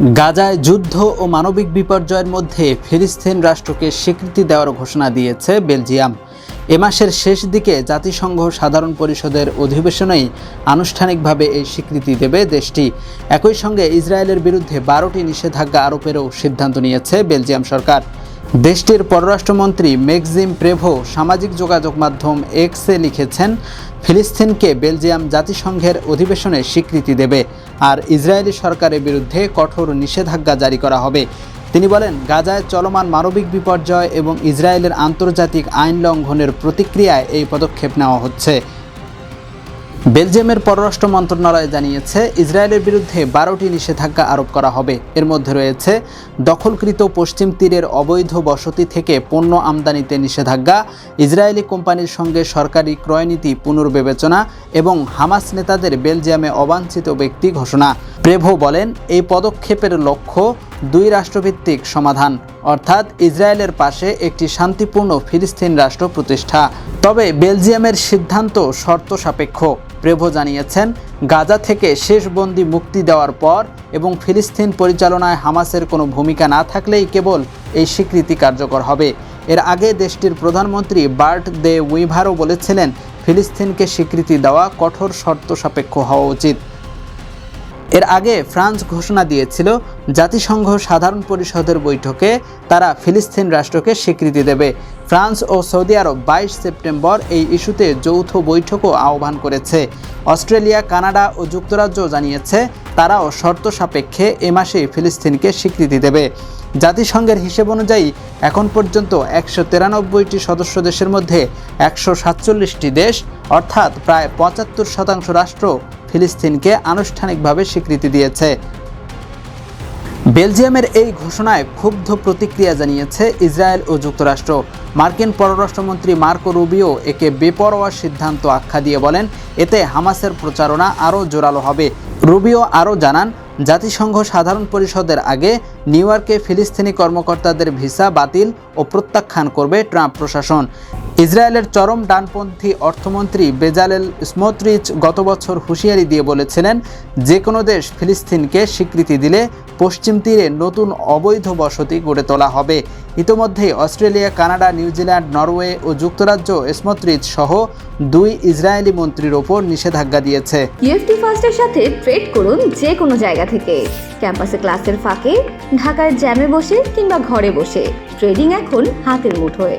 গাজায় যুদ্ধ ও মানবিক বিপর্যয়ের মধ্যে ফিলিস্তিন রাষ্ট্রকে স্বীকৃতি দেওয়ার ঘোষণা দিয়েছে বেলজিয়াম। এ মাসের শেষ দিকে জাতিসংঘ সাধারণ পরিষদের অধিবেশনেই আনুষ্ঠানিকভাবে এই স্বীকৃতি দেবে দেশটি। একই সঙ্গে ইসরায়েলের বিরুদ্ধে বারোটি নিষেধাজ্ঞা আরোপেরও সিদ্ধান্ত নিয়েছে বেলজিয়াম সরকার। দেশটির পররাষ্ট্রমন্ত্রী মেক্সিম প্রেভো সামাজিক যোগাযোগ মাধ্যম এক্সে লিখেছেন, ফিলিস্তিনকে বেলজিয়াম জাতিসংঘের অধিবেশনে স্বীকৃতি দেবে আর ইসরায়েলি সরকারের বিরুদ্ধে কঠোর নিষেধাজ্ঞা জারি করা হবে। তিনি বলেন, গাজায় চলমান মানবিক বিপর্যয় এবং ইসরায়েলের আন্তর্জাতিক আইন লঙ্ঘনের প্রতিক্রিয়ায় এই পদক্ষেপ নেওয়া হচ্ছে। বেলজিয়ামের পররাষ্ট্র মন্ত্রণালয় জানিয়েছে, ইসরায়েলের বিরুদ্ধে বারোটি নিষেধাজ্ঞা আরোপ করা হবে। এর মধ্যে রয়েছে, দখলকৃত পশ্চিম তীরের অবৈধ বসতি থেকে পণ্য আমদানিতে নিষেধাজ্ঞা, ইসরায়েলি কোম্পানির সঙ্গে সরকারি ক্রয়নীতি পুনর্বিবেচনা এবং হামাস নেতাদের বেলজিয়ামে অবাঞ্ছিত ব্যক্তি ঘোষণা। প্রেভো বলেন, এই পদক্ষেপের লক্ষ্য দুই রাষ্ট্রভিত্তিক সমাধান। অর্থাৎ ইসরায়েলের পাশে একটি শান্তিপূর্ণ ফিলিস্তিন রাষ্ট্র প্রতিষ্ঠা। তবে বেলজিয়ামের সিদ্ধান্ত শর্ত সাপেক্ষ। প্রেভো জানিয়েছেন, গাজা থেকে শেষ বন্দি মুক্তি দেওয়ার পর এবং ফিলিস্তিন পরিচালনায় হামাসের কোনো ভূমিকা না থাকলেই কেবল এই স্বীকৃতি কার্যকর হবে। এর আগে দেশটির প্রধানমন্ত্রী বার্ট দে উইভারও বলেছিলেন, ফিলিস্তিনকে স্বীকৃতি দেওয়া কঠোর শর্ত সাপেক্ষ হওয়া উচিত। এর আগে ফ্রান্স ঘোষণা দিয়েছিল, জাতিসংঘ সাধারণ পরিষদের বৈঠকে তারা ফিলিস্তিন রাষ্ট্রকে স্বীকৃতি দেবে। ফ্রান্স ও সৌদি আরব বাইশ সেপ্টেম্বর এই ইস্যুতে যৌথ বৈঠকও আহ্বান করেছে। অস্ট্রেলিয়া, কানাডা ও যুক্তরাজ্য জানিয়েছে, তারাও শর্ত সাপেক্ষে এ মাসেই ফিলিস্তিনকে স্বীকৃতি দেবে। জাতিসংঘের হিসেব অনুযায়ী, এখন পর্যন্ত একশো তিরানব্বইটি সদস্য দেশের মধ্যে একশো সাতচল্লিশটি দেশ, অর্থাৎ প্রায় পঁচাত্তর শতাংশ রাষ্ট্র ফিলিস্তিনকে আনুষ্ঠানিকভাবে স্বীকৃতি দিয়েছে। বেলজিয়ামের এই ঘোষণায় ক্ষুব্ধ প্রতিক্রিয়া জানিয়েছে ইসরায়েল ও যুক্তরাষ্ট্র। মার্কিন পররাষ্ট্রমন্ত্রী মার্কো রুবিও একে বেপরোয়া সিদ্ধান্ত আখ্যা দিয়ে বলেন, এতে হামাসের প্রচারণা আরও জোরালো হবে। রুবিও আরও জানান, জাতিসংঘ সাধারণ পরিষদের আগে নিউ ইয়র্কে ফিলিস্তিনি কর্মকর্তাদের ভিসা বাতিল ও প্রত্যাখ্যান করবে ট্রাম্প প্রশাসন। ইসরায়েলের চরম ডানপন্থী অর্থমন্ত্রী বেজালেল স্মোত্রিচ গত বছর হুঁশিয়ারি দিয়ে বলেছিলেন যে কোনো দেশ ফিলিস্তিনকে স্বীকৃতি দিলে পশ্চিম তীরে নতুন অবৈধ বসতি গড়ে তোলা হবে। ইতোমধ্যেই Australia, Canada New Zealand Norway ও যুক্তরাজ্য স্মোত্রিচ সহ দুই ইসরায়েলি মন্ত্রীর ওপর নিষেধাজ্ঞা দিয়েছে। ইউএফটি ফার্স্টের সাথে ট্রেড করুন যে কোনো জায়গা থেকে। ক্যাম্পাসে ক্লাসের ফাঁকে ঢাকার জ্যামে বসে কিংবা ঘরে বসে। ট্রেডিং এখন হাতের মুঠোয়।